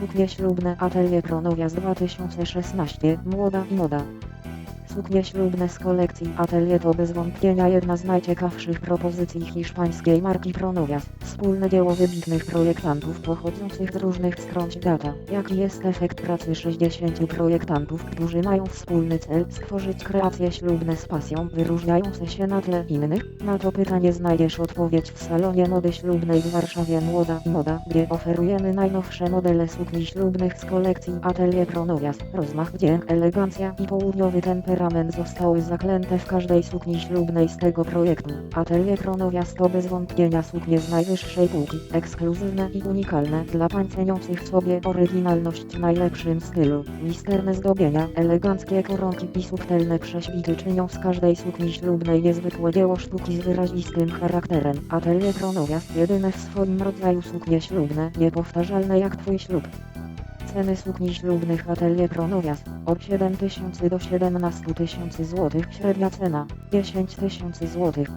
Suknie ślubne Atelier Pronowias 2016 Młoda i moda. Suknie ślubne z kolekcji Atelier to bez wątpienia jedna z najciekawszych propozycji hiszpańskiej marki Pronovias. Wspólne dzieło wybitnych projektantów pochodzących z różnych stron świata. Jaki jest efekt pracy 60 projektantów, którzy mają wspólny cel stworzyć kreacje ślubne z pasją wyróżniające się na tle innych? Na to pytanie znajdziesz odpowiedź w salonie mody ślubnej w Warszawie Młoda Moda, gdzie oferujemy najnowsze modele sukni ślubnych z kolekcji Atelier Pronovias. Rozmach, wdzięk, elegancja i południowy temperament zostały zaklęte w każdej sukni ślubnej z tego projektu. Atelier Pronovias to bez wątpienia suknie z najwyższej półki, ekskluzywne i unikalne dla pań ceniących w sobie oryginalność w najlepszym stylu. Misterne zdobienia, eleganckie koronki i subtelne prześwity czynią z każdej sukni ślubnej niezwykłe dzieło sztuki z wyrazistym charakterem. Atelier Pronovias jedyne w swoim rodzaju suknie ślubne, niepowtarzalne jak twój ślub. Ceny sukni ślubnych Atelier Pronovias od 7 tysięcy do 17 tysięcy złotych, średnia cena 10 tysięcy złotych.